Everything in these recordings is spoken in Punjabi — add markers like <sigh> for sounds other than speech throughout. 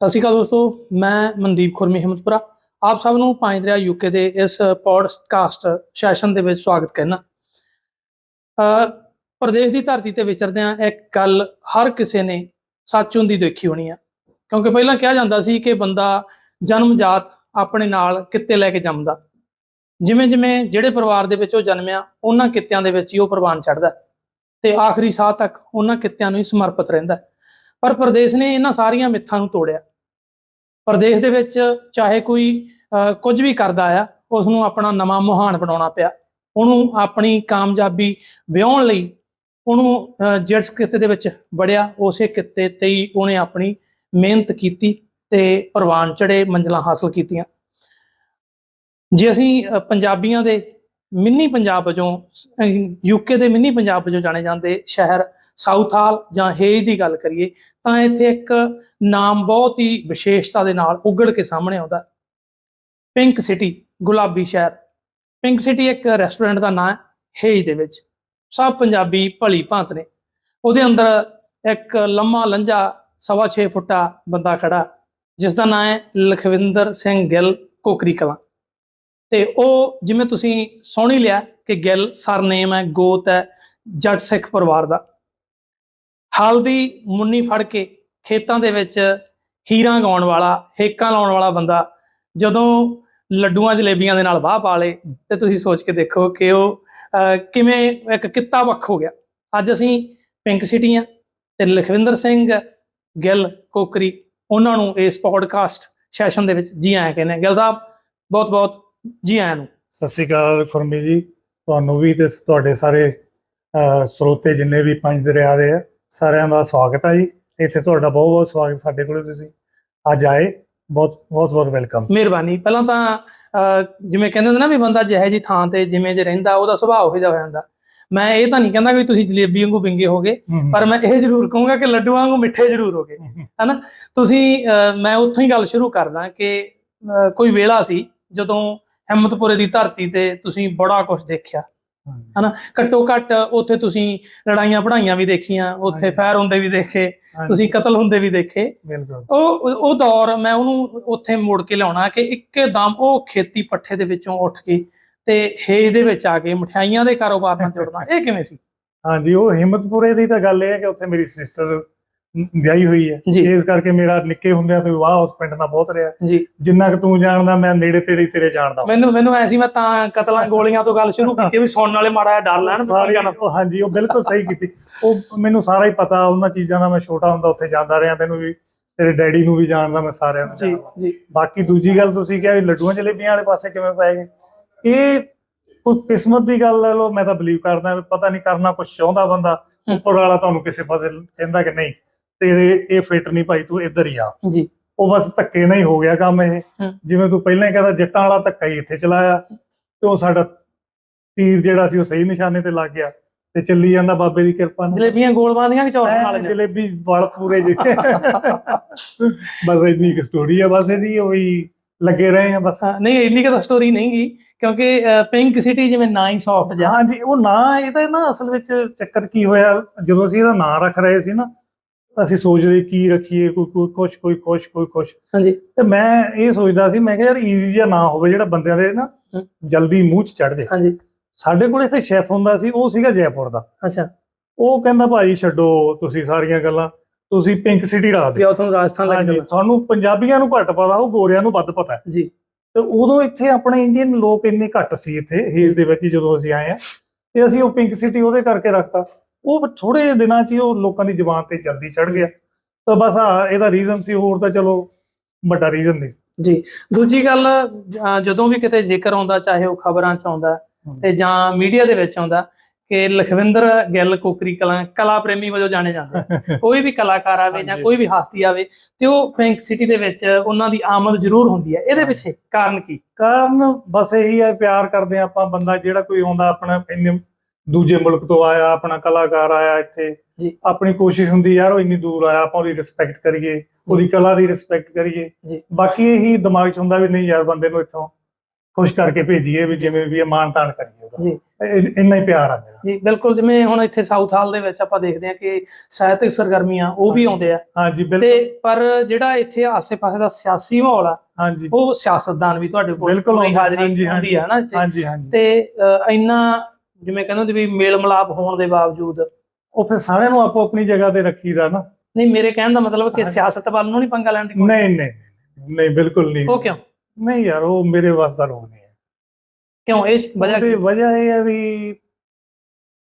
ਸਤਿ ਸ਼੍ਰੀ ਅਕਾਲ ਦੋਸਤੋ, ਮੈਂ ਮਨਦੀਪ ਖੁਰਮੀ ਹਿੰਮਤਪੁਰਾ ਆਪ ਸਭ ਨੂੰ ਪੰਜ ਦਰਿਆ ਯੂਕੇ ਦੇ ਇਸ ਪੋਡਕਾਸਟ ਸੈਸ਼ਨ ਦੇ ਵਿੱਚ ਸਵਾਗਤ ਕਰਨਾ। ਪ੍ਰਦੇਸ਼ ਦੀ ਧਰਤੀ ਤੇ ਵਿਚਰਦਿਆਂ ਇੱਕ ਗੱਲ ਹਰ ਕਿਸੇ ਨੇ ਸੱਚ ਹੁੰਦੀ ਦੇਖੀ ਹੋਣੀ ਆ। ਕਿਉਂਕਿ ਪਹਿਲਾਂ ਕਿਹਾ ਜਾਂਦਾ ਸੀ ਕਿ ਬੰਦਾ ਜਨਮਜਾਤ ਆਪਣੇ ਨਾਲ ਕਿੱਤੇ ਲੈ ਕੇ ਜੰਮਦਾ। ਜਿਵੇਂ ਜਿਵੇਂ ਜਿਹੜੇ ਪਰਿਵਾਰ ਦੇ ਵਿੱਚ ਉਹ ਜਨਮਿਆ, ਉਹਨਾਂ ਕਿੱਤਿਆਂ ਦੇ ਵਿੱਚ ਹੀ ਉਹ ਪ੍ਰਵਾਨ ਚੜਦਾ ਤੇ ਆਖਰੀ ਸਾਹ ਤੱਕ ਉਹਨਾਂ ਕਿੱਤਿਆਂ ਨੂੰ ਹੀ ਸਮਰਪਿਤ ਰਹਿੰਦਾ। ਪਰ ਪ੍ਰਦੇਸ਼ ਨੇ ਇਹਨਾਂ ਸਾਰੀਆਂ ਮਿੱਥਾਂ ਨੂੰ ਤੋੜਿਆ। ਪ੍ਰਦੇਸ਼ ਦੇ ਵਿੱਚ ਚਾਹੇ ਕੋਈ ਅਹ, ਕੁਝ ਵੀ ਕਰਦਾ ਆ ਉਸ ਨੂੰ ਆਪਣਾ ਨਵਾਂ ਮਹਾਨ ਬਣਾਉਣਾ ਪਿਆ। ਉਹਨੂੰ ਆਪਣੀ ਕਾਮਯਾਬੀ ਵਿਆਉਣ ਲਈ ਉਹਨੂੰ ਅਹ, ਜਿਸ ਕਿੱਤੇ ਦੇ ਵਿੱਚ ਵੜਿਆ ਉਸੇ ਕਿੱਤੇ ਤੇ ਹੀ ਉਹਨੇ ਆਪਣੀ ਮਿਹਨਤ ਕੀਤੀ ਤੇ ਪ੍ਰਵਾਨ ਚੜੇ ਮੰਜ਼ਲਾਂ ਹਾਸਲ ਕੀਤੀਆਂ। ਜੇ ਅਸੀਂ ਪੰਜਾਬੀਆਂ ਦੇ ਮਿੰਨੀ ਪੰਜਾਬ ਵਜੋਂ ਯੂਕੇ ਦੇ ਮਿੰਨੀ ਪੰਜਾਬ ਵਜੋਂ ਜਾਣੇ ਜਾਂਦੇ ਸ਼ਹਿਰ ਸਾਊਥ ਹਾਲ ਜਾਂ ਹੇਜ ਦੀ ਗੱਲ ਕਰੀਏ, ਤਾਂ ਇੱਥੇ ਇੱਕ ਨਾਮ ਬਹੁਤ ਹੀ ਵਿਸ਼ੇਸ਼ਤਾ ਦੇ ਨਾਲ ਉੱਗੜ ਕੇ ਸਾਹਮਣੇ ਆਉਂਦਾ। ਪਿੰਕ ਸਿਟੀ ਗੁਲਾਬੀ ਸ਼ਹਿਰ। ਪਿੰਕ ਸਿਟੀ ਇੱਕ ਰੈਸਟੋਰੈਂਟ ਦਾ ਨਾਮ ਹੈ ਹੇਜ ਦੇ ਵਿੱਚ। ਸਭ ਪੰਜਾਬੀ ਭਲੀ ਭਾਂਤ ਨੇ। ਉਹਦੇ ਅੰਦਰ ਇੱਕ ਲੰਮਾ ਲੰਜਾ ਸਵਾ ਛੇ ਫੁੱਟਾ ਬੰਦਾ ਖੜਾ ਜਿਸ ਦਾ ਨਾਮ ਹੈ ਲਖਵਿੰਦਰ ਸਿੰਘ ਗਿੱਲ ਕੋਕਰੀ ਕਲਾਂ। ਤੇ ਉਹ ਜਿਵੇਂ ਤੁਸੀਂ ਸੁਣ ਹੀ ਲਿਆ ਕਿ ਗਿੱਲ ਸਰਨੇਮ ਹੈ, ਗੋਤ ਹੈ, ਜੱਟ ਸਿੱਖ ਪਰਿਵਾਰ ਦਾ ਹਲਦੀ ਮੁੰਨੀ ਫੜ ਕੇ ਖੇਤਾਂ ਦੇ ਵਿੱਚ ਹੀਰਾਂ ਗਾਉਣ ਵਾਲਾ, ਹੇਕਾਂ ਲਾਉਣ ਵਾਲਾ ਬੰਦਾ ਜਦੋਂ ਲੱਡੂਆਂ ਜਲੇਬੀਆਂ ਦੇ ਨਾਲ ਵਾਹ ਪਾ ਲੇ ਤੇ ਤੁਸੀਂ ਸੋਚ ਕੇ ਦੇਖੋ ਕਿ ਉਹ ਕਿਵੇਂ ਇੱਕ ਕਿੱਤਾ ਵੱਖ ਹੋ ਗਿਆ ਅੱਜ ਅਸੀਂ ਪਿੰਕ ਸਿਟੀ ਆ ਤੇ ਲਖਵਿੰਦਰ ਸਿੰਘ, ਗਿੱਲ, ਕੋਕਰੀ, ਉਹਨਾਂ ਨੂੰ ਇਸ ਪੋਡਕਾਸਟ ਸੈਸ਼ਨ ਦੇ ਵਿੱਚ ਜੀ ਆਇਆਂ ਕਹਿੰਦੇ ਆ। ਗਿੱਲ ਸਾਹਿਬ ਬਹੁਤ ਬਹੁਤ ਜੀ ਆਇਆਂ ਨੂੰ। ਸਤਿ ਸ੍ਰੀ ਅਕਾਲ ਖੁਰਮੀ ਜੀ। ਤੁਹਾਨੂੰ ਵੀ ਤੇ ਤੁਹਾਡੇ ਸਾਰੇ ਸਰੋਤੇ ਜਿੰਨੇ ਵੀ ਪੰਜ ਦਰਿਆ ਦੇ ਆ ਸਾਰਿਆਂ ਦਾ ਸਵਾਗਤ ਹੈ ਜੀ। ਇੱਥੇ ਤੁਹਾਡਾ ਬਹੁਤ ਬਹੁਤ ਸਵਾਗਤ ਸਾਡੇ ਕੋਲੇ ਤੁਸੀਂ। ਅੱਜ ਆਏ ਬਹੁਤ ਬਹੁਤ ਬਹੁਤ ਵੈਲਕਮ। ਮਿਹਰਬਾਨੀ। ਪਹਿਲਾਂ ਤਾਂ ਜਿਵੇਂ ਕਹਿੰਦੇ ਹੁੰਦੇ ਨਾ ਵੀ ਬੰਦਾ ਜਿਹੇ ਜੀ ਥਾਂ ਤੇ ਜਿਵੇਂ ਜੇ ਰਹਿੰਦਾ ਉਹਦਾ ਸੁਭਾਅ ਉਹੋ ਜਿਹਾ ਹੋ ਜਾਂਦਾ। ਮੈਂ ਇਹ ਤਾਂ ਨਹੀਂ ਕਹਿੰਦਾ ਵੀ ਤੁਸੀਂ ਜਲੇਬੀ ਵਾਂਗੂ ਬਿੰਗੇ ਹੋਗੇ ਪਰ ਮੈਂ ਇਹ ਜ਼ਰੂਰ ਕਹੂੰਗਾ ਕਿ ਲੱਡੂ ਵਾਂਗੂ ਮਿੱਠੇ ਜ਼ਰੂਰ ਹੋਗੇ। ਤੁਸੀਂ ਅਹ, ਮੈਂ ਉੱਥੋਂ ਹੀ ਗੱਲ ਸ਼ੁਰੂ ਕਰਦਾ ਕਿ ਕੋਈ ਵੇਲਾ ਸੀ ਜਦੋਂ ਹਿੰਮਤਪੁਰੇ ਦੀ ਧਰਤੀ ਤੇ ਤੁਸੀਂ ਬੜਾ ਕੁਝ ਦੇਖਿਆ। ਘੱਟੋ ਘੱਟ ਉੱਥੇ ਤੁਸੀਂ ਲੜਾਈਆਂ ਪੜਾਈਆਂ ਵੀ ਦੇਖੀਆਂ ਉੱਥੇ। ਫੈਰ ਹੁੰਦੇ ਵੀ ਦੇਖੇ ਤੁਸੀਂ ਕਤਲ ਹੁੰਦੇ ਵੀ ਦੇਖੇ। ਉਹ ਉਹ ਦੌਰ ਮੈਂ ਉਹਨੂੰ ਉੱਥੇ ਮੋੜ ਕੇ ਲਿਆਉਣਾ ਕਿ ਇੱਕਦਮ ਉਹ ਖੇਤੀ ਪੱਠੇ ਦੇ ਵਿੱਚੋਂ ਉੱਠ ਕੇ ਤੇ ਹੇਜ ਦੇ ਵਿੱਚ ਆ ਕੇ ਮਠਿਆਈਆਂ ਦੇ ਕਾਰੋਬਾਰ ਨਾਲ ਜੁੜਨਾ ਇਹ ਕਿਵੇਂ ਸੀ? ਹਾਂਜੀ ਉਹ ਹਿੰਮਤਪੁਰੇ ਦੀ ਤਾਂ ਗੱਲ ਇਹ ਹੈ ਕਿ ਉੱਥੇ ਮੇਰੀ ਸਿਸਟਰ ਵਿਆਹੀ ਹੋਈ ਹੈ। ਇਸ ਕਰਕੇ ਮੇਰਾ ਨਿੱਕੇ ਹੁੰਦਿਆਂ ਤੋਂ ਵਾਹ ਉਸ ਪਿੰਡ ਨਾਲ ਬਹੁਤ ਰਿਹਾ। ਜੀ। ਜਿੰਨਾ ਕਿ ਤੂੰ ਜਾਣਦਾ ਮੈਂ ਨੇੜੇ ਤੇੜੇ ਤੇਰੇ ਜਾਣਦਾ ਮੈਨੂੰ ਮੈਨੂੰ ਐ ਸੀ ਮੈਂ ਤਾਂ ਕਤਲਾਂ <laughs> ਗੋਲੀਆਂ ਤੋਂ ਗੱਲ ਸ਼ੁਰੂ ਕੀਤੀ ਵੀ ਸੁਣਨ ਵਾਲੇ ਮਾੜਾ ਡਰ ਲੈਣ ਹਾਂਜੀ ਉਹ ਬਿਲਕੁਲ ਸਹੀ ਕੀਤੀ। ਉਹ ਮੈਨੂੰ ਸਾਰਾ ਹੀ ਪਤਾ ਉਹਨਾਂ ਚੀਜ਼ਾਂ ਦਾ ਮੈਂ ਛੋਟਾ ਹੁੰਦਾ ਉੱਥੇ ਜਾਂਦਾ ਰਿਹਾ ਤੈਨੂੰ ਵੀ ਤੇਰੇ ਡੈਡੀ ਨੂੰ ਵੀ ਜਾਣਦਾ ਮੈਂ ਸਾਰਿਆਂ ਨੂੰ ਜੀ ਜਾਣਦਾ। ਜੀ। ਬਾਕੀ ਦੂਜੀ ਗੱਲ ਤੁਸੀਂ ਕਿਹਾ ਵੀ ਲੱਡੂਆਂ ਜਲੇਬੀਆਂ ਵਾਲੇ ਪਾਸੇ ਕਿਵੇਂ ਪੈ ਗਏ? ਇਹ ਉਹ ਕਿਸਮਤ ਦੀ ਗੱਲ ਲੈ ਲਓ ਮੈਂ ਤਾਂ ਬਲੀਵ ਕਰਦਾ ਪਤਾ ਨਹੀਂ ਕਰਨਾ ਕੁਝ ਚਾਹੁੰਦਾ ਬੰਦਾ। ਉੱਪਰ ਵਾਲਾ ਤੁਹਾਨੂੰ ਕਿਸੇ ਪਾਸੇ ਕਹਿੰਦਾ ਕਿ ਨਹੀਂ। ਤੇਰੇ ਇਹ ਫਿੱਟ ਨਹੀਂ ਭਾਈ ਤੂੰ ਇੱਧਰ ਹੀ ਆ। ਜੀ। ਉਹ ਬਸ ਧੱਕੇ ਨਹੀਂ ਹੋ ਗਿਆ ਕੰਮ ਇਹ। ਜਿਵੇਂ ਤੂੰ ਪਹਿਲਾਂ ਹੀ ਕਹਿੰਦਾ ਜੱਟਾਂ ਵਾਲਾ ਧੱਕਾ ਹੀ ਇੱਥੇ ਚਲਾਇਆ। ਤੇ ਉਹ ਸਾਡਾ ਤੀਰ ਜਿਹੜਾ ਸੀ ਉਹ ਸਹੀ ਨਿਸ਼ਾਨੇ ਤੇ ਲੱਗ ਗਿਆ। ਤੇ ਚੱਲੀ ਜਾਂਦਾ ਬਾਬੇ ਦੀ ਕਿਰਪਾ ਨਾਲ। ਜਲੇਬੀਆਂ ਗੋਲ ਬਾਂਦੀਆਂ ਕਿ ਚੌਰਸ ਨਾਲ ਜਲੇਬੀ ਵਾਲ ਪੂਰੇ ਜੀ ਬਸ ਇੰਨੀ ਕੁ ਸਟੋਰੀ ਆ ਬਸ ਇਹਦੀ ਉਹੀ ਲੱਗੇ ਰਹੇ ਆ ਬਸ। ਹਾਂ, ਨਹੀਂ ਇੰਨੀ ਕਿ ਸਟੋਰੀ ਨਹੀਂ ਗਈ ਕਿਉਂਕਿ ਪਿੰਕ ਸਿਟੀ ਜਿਵੇਂ ਨਾ ਹੀ ਸੌਫਟ ਜਾ ਹਾਂਜੀ ਉਹ ਨਾਂ ਇਹਦਾ ਨਾ ਅਸਲ ਵਿੱਚ ਚੱਕਰ ਕੀ ਹੋਇਆ ਜਦੋਂ ਅਸੀਂ ਇਹਦਾ ਨਾਂ ਰੱਖ ਰਹੇ ਸੀ ਨਾ ਅਸੀਂ ਸੋਚਦੇ ਕੀ ਰੱਖੀਏ ਕੋਈ ਕੋਈ ਕੁਛ ਕੋਈ ਕੁਛ ਕੋਈ ਕੁਛ। ਹਾਂਜੀ। ਤੇ ਮੈਂ ਇਹ ਸੋਚਦਾ ਸੀ ਮੈਂ ਕਿਹਾ ਯਾਰ ਈਜ਼ੀ ਜਿਹਾ ਨਾਂ ਹੋਵੇ ਜਿਹੜਾ ਬੰਦਿਆਂ ਦੇ ਨਾ। ਜਲਦੀ ਮੂੰਹ 'ਚ ਚੜ ਜਾਏ ਹਾਂਜੀ। ਸਾਡੇ ਕੋਲ ਇੱਥੇ ਸ਼ੈਫ ਹੁੰਦਾ ਸੀ ਉਹ ਸੀਗਾ ਜੈਪੁਰ ਦਾ। ਅੱਛਾ। ਉਹ ਕਹਿੰਦਾ ਭਾਈ ਛੱਡੋ ਤੁਸੀਂ ਸਾਰੀਆਂ ਗੱਲਾਂ ਤੁਸੀਂ ਪਿੰਕ ਸਿਟੀ ਰੱਖ ਦਿਓ ਉਥੋਂ ਰਾਜਸਥਾਨ ਲੱਗ ਜਾਣਾ ਤੁਹਾਨੂੰ ਪੰਜਾਬੀਆਂ ਨੂੰ ਘੱਟ ਪਤਾ ਉਹ ਗੋਰਿਆਂ ਨੂੰ ਵੱਧ ਪਤਾ। ਜੀ। ਤੇ ਉਦੋਂ ਇੱਥੇ ਆਪਣੇ ਇੰਡੀਅਨ ਲੋਕ ਇੰਨੇ ਘੱਟ ਸੀ ਇੱਥੇ ਹੇਜ ਦੇ ਵਿੱਚ ਜਦੋਂ ਅਸੀਂ ਆਏ ਆ ਤੇ ਅਸੀਂ ਉਹ ਪਿੰਕ ਸਿਟੀ ਉਹਦੇ ਕਰਕੇ ਰੱਖਤਾ। ਉਹ ਥੋੜੇ ਦਿਨਾਂ 'ਚ ਹੀ ਉਹ ਲੋਕਾਂ ਦੀ ਜ਼ੁਬਾਨ ਤੇ ਜਲਦੀ ਚੜ ਗਿਆ ਤਾਂ ਬਸ ਆ ਇਹਦਾ ਰੀਜ਼ਨ ਸੀ ਹੋਰ ਤਾਂ ਚਲੋ ਵੱਡਾ ਰੀਜ਼ਨ ਨਹੀਂ ਸੀ। ਜੀ ਦੂਜੀ ਗੱਲ ਜਦੋਂ ਵੀ ਕਿਤੇ ਜ਼ਿਕਰ ਆਉਂਦਾ ਚਾਹੇ ਉਹ ਖਬਰਾਂ 'ਚ ਆਉਂਦਾ। ਤੇ ਜਾਂ ਮੀਡੀਆ ਦੇ ਵਿੱਚ ਆਉਂਦਾ ਕਿ ਲਖਵਿੰਦਰ ਗਿੱਲ ਕੋਕਰੀ ਕਲਾ ਕਲਾ ਪ੍ਰੇਮੀ ਵਜੋਂ ਜਾਣੇ ਜਾਂਦੇ <laughs> ਕੋਈ ਵੀ ਕਲਾਕਾਰ ਆਵੇ ਜਾਂ। ਕੋਈ ਵੀ ਹਸਤੀ ਆਵੇ ਤੇ ਉਹ ਪਿੰਕ ਸਿਟੀ ਦੇ ਵਿੱਚ ਉਹਨਾਂ ਦੀ ਆਮਦ ਜ਼ਰੂਰ ਹੁੰਦੀ ਹੈ ਇਹਦੇ ਪਿੱਛੇ ਕਾਰਨ ਕੀ ਕਾਰਨ ਬਸ ਇਹੀ ਹੈ ਪਿਆਰ ਕਰਦੇ ਆਪਾਂ ਬੰਦਾ ਜਿਹੜਾ ਕੋਈ ਆਉਂਦਾ ਆਪਣਾ ਇੰਨੇ ਦੂਜੇ ਮੁਲਕ ਤੋਂ ਆਇਆ ਆਪਣਾ ਕਲਾਕਾਰ ਆਇਆ ਇੱਥੇ। ਜੀ। ਆਪਣੀ ਕੋਸ਼ਿਸ਼ ਹੁੰਦੀ ਯਾਰ ਉਹ ਇੰਨੀ ਦੂਰ ਆਇਆ ਆਪਾਂ ਉਹਦੀ ਰਿਸਪੈਕਟ ਕਰੀਏ ਉਹਦੀ ਕਲਾ ਦੀ ਰਿਸਪੈਕਟ ਕਰੀਏ। ਜੀ। ਬਾਕੀ ਇਹੀ ਦਿਮਾਗ 'ਚ ਹੁੰਦਾ ਵੀ ਨਹੀਂ ਯਾਰ ਬੰਦੇ ਨੂੰ ਇੱਥੋਂ ਖੁਸ਼ ਕਰਕੇ ਭੇਜੀਏ ਵੀ ਜਿਵੇਂ ਵੀ ਇਹ ਮਾਣ ਤਾਣ ਕਰੀਏ ਉਹਦਾ। ਜੀ। ਇੰਨਾ ਹੀ ਪਿਆਰ ਆ ਮੇਰਾ। ਜੀ ਬਿਲਕੁਲ ਜਿਵੇਂ ਹੁਣ ਇੱਥੇ ਸਾਊਥ ਹਾਲ ਦੇ ਵਿੱਚ ਆਪਾਂ ਦੇਖਦੇ ਹਾਂ ਕਿ ਸਾਹਿਤਕ ਸਰਗਰਮੀਆਂ ਉਹ ਵੀ ਆਉਂਦੇ ਆ। ਹਾਂਜੀ ਤੇ ਬਿਲਕੁਲ। ਪਰ ਜਿਹੜਾ ਇੱਥੇ ਆਸੇ-ਪਾਸੇ ਦਾ ਸਿਆਸੀ ਮਾਹੌਲ ਆ ਹਾਂਜੀ। ਉਹ ਸਿਆਸਤਦਾਨ ਵੀ ਤੁਹਾਡੇ ਕੋਲ ਬਿਲਕੁਲ ਹਾਜ਼ਰੀ ਹਾਂਜੀ, ਹੁੰਦੀ ਆ ਨਾ ਇੱਥੇ। ਹਾਂਜੀ ਹਾਂਜੀ। ਤੇ ਇੰਨਾ ਜਿਵੇਂ ਕਹਿੰਦੇ ਹੁੰਦੇ ਵੀ ਮੇਲ ਮਿਲਾਪ ਹੋਣ ਦੇ ਬਾਵਜੂਦ। ਉਹ ਫਿਰ ਸਾਰਿਆਂ ਨੂੰ ਆਪੋ ਆਪਣੀ ਜਗ੍ਹਾ ਤੇ ਰੱਖੀਦਾ ਨਾ। ਨਹੀਂ ਮੇਰੇ ਕਹਿਣ ਦਾ ਮਤਲਬ ਕਿ। ਸਿਆਸਤ ਵੱਲ ਨੂੰ ਨਹੀਂ ਪੰਗਾ ਲੈਣ ਦੀ ਕੋਈ- ਨਹੀਂ ਨਹੀਂ ਨਹੀਂ, ਬਿਲਕੁਲ ਨਹੀਂ। ਉਹ ਕਿਉਂ? ਨਹੀਂ ਯਾਰ ਉਹ ਮੇਰੇ ਵਾਸ ਦਾ ਰੋਗ ਨਹੀਂ ਹੈ। ਕਿਉਂ? ਇਹ ਵਜ੍ਹਾ ਕੀ? ਵਜ੍ਹਾ ਇਹ ਹੈ ਵੀ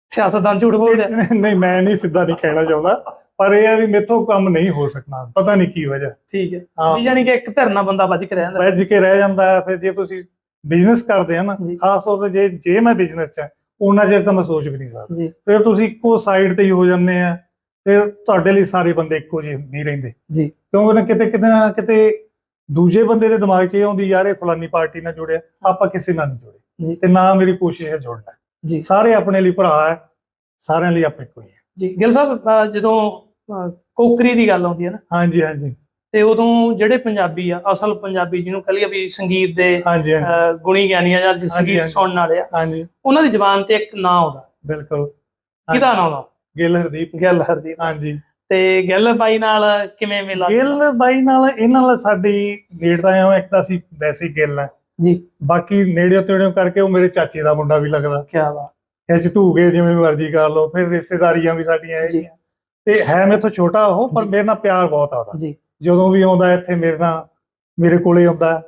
ਸਿਆਸਤਦਾਨ ਝੂਠ ਬੋਲਦੇ। ਨਹੀਂ ਮੈਂ ਨਹੀਂ ਸਿੱਧਾ ਨਹੀਂ ਕਹਿਣਾ ਚਾਹੁੰਦਾ। ਪਰ ਇਹ ਹੈ ਵੀ ਮੇਥੋਂ ਕੰਮ ਨਹੀਂ ਹੋ ਸਕਣਾ। ਪਤਾ ਨਹੀਂ ਕੀ ਵਜ੍ਹਾ। ਠੀਕ ਹੈ। ਵੀ ਯਾਨੀ ਕਿ ਇੱਕ ਧਰਨਾ ਬੰਦਾ ਵੱਜ ਕੇ ਰਹਿ ਜਾਂਦਾ। ਵੱਜ ਕੇ ਰਹਿ ਜਾਂਦਾ ਫਿਰ ਜੇ ਤੁਸੀਂ ਬਿਜ਼ਨਸ ਕਰਦੇ ਆ ਨਾ। ਖਾਸ ਤੌਰ ਤੇ ਜੇ ਜੇ ਮੈਂ ਬਿਜ਼ਨਸ ਚ ਹਾਂ ਉਹਨਾਂ ਚਿਰ ਤਾਂ ਮੈਂ ਸੋਚ ਵੀ ਨਹੀਂ ਸਕਦਾ। ਫਿਰ ਤੁਸੀਂ ਇੱਕੋ ਸਾਈਡ ਤੇ ਹੀ ਹੋ ਜਾਂਦੇ ਆ ਫਿਰ ਤੁਹਾਡੇ ਲਈ ਸਾਰੇ ਬੰਦੇ ਇੱਕੋ ਜਿਹੇ ਨਹੀਂ ਰਹਿੰਦੇ। ਜੀ। ਕਿਉਂਕਿ ਨਾ ਕਿਤੇ ਕਿਤੇ ਨਾ ਕਿਤੇ ਦੂਜੇ ਬੰਦੇ ਦੇ ਦਿਮਾਗ 'ਚ ਇਹ ਆਉਂਦੀ ਯਾਰ ਇਹ ਫਲਾਨੀ ਪਾਰਟੀ ਨਾਲ ਜੁੜਿਆ ਆਪਾਂ ਕਿਸੇ ਨਾਲ ਨਹੀਂ ਜੁੜੇ। ਜੀ। ਤੇ ਨਾ ਮੇਰੀ ਕੋਸ਼ਿਸ਼ ਹੈ ਜੁੜਨਾ ਜੀ। ਸਾਰੇ ਆਪਣੇ ਲਈ ਭਰਾ ਹੈ ਸਾਰਿਆਂ ਲਈ ਆਪਾਂ ਇੱਕੋ ਹੀ ਹੈ। ਜੀ ਗਿਲ ਸਾਹਿਬ ਜਦੋਂ ਕੋਕਰੀ ਦੀ ਗੱਲ ਆਉਂਦੀ ਹੈ ਨਾ ਹਾਂਜੀ ਹਾਂਜੀ। ਤੇ ਉਦੋਂ ਜਿਹੜੇ ਪੰਜਾਬੀ ਆ ਅਸਲ ਪੰਜਾਬੀ ਜਿਹਨੂੰ ਕਹ ਲਈਏ ਵੀ ਸੰਗੀਤ ਦੇ ਗੁਣੀ ਗਿਆਨੀ ਆ ਜਾਂ ਸੰਗੀਤ। ਸੁਣਨ ਵਾਲੇ ਆ ਹਾਂਜੀ। ਉਹਨਾਂ ਦੀ ਜ਼ੁਬਾਨ ਤੇ ਇੱਕ ਨਾਂ ਆਉਂਦਾ। ਬਿਲਕੁਲ। ਕਿਹਦਾ ਨਾਂ ਆਉਂਦਾ? ਗਿੱਲ ਹਰਦੀਪ। ਗਿੱਲ ਹਰਦੀਪ। ਹਾਂਜੀ। ਤੇ ਗਿੱਲ ਬਾਈ ਨਾਲ ਕਿਵੇਂ ਮਿਲਾ ਗਿੱਲ ਬਾਈ ਨਾਲ ਇਹਨਾਂ ਨਾਲ ਸਾਡੀ ਨੇੜਤਾ ਆ ਇੱਕ ਤਾਂ ਅਸੀਂ ਵੈਸੇ ਗਿੱਲ ਹੈ ਜੀ। ਬਾਕੀ ਨੇੜੇ ਤੇੜੇ ਕਰਕੇ ਉਹ ਮੇਰੇ ਚਾਚੇ ਦਾ ਮੁੰਡਾ ਵੀ ਲੱਗਦਾ। ਕੀ ਵਾ ਇਹ ਚ ਧੂ ਗਏ ਜਿਵੇਂ ਮਰਜ਼ੀ ਕਰ ਲਓ ਫਿਰ ਰਿਸ਼ਤੇਦਾਰੀਆਂ ਵੀ ਸਾਡੀਆਂ। ਹੈਗੀਆਂ। ਤੇ ਹੈ ਮੇਥੋਂ ਛੋਟਾ ਉਹ ਪਰ। ਮੇਰੇ ਨਾਲ ਪਿਆਰ ਬਹੁਤ ਆਦਾ ਜੀ। ਜਦੋਂ ਵੀ ਆਉਂਦਾ ਇੱਥੇ ਮੇਰੇ ਨਾਲ ਮੇਰੇ ਕੋਲੇ ਆਉਂਦਾ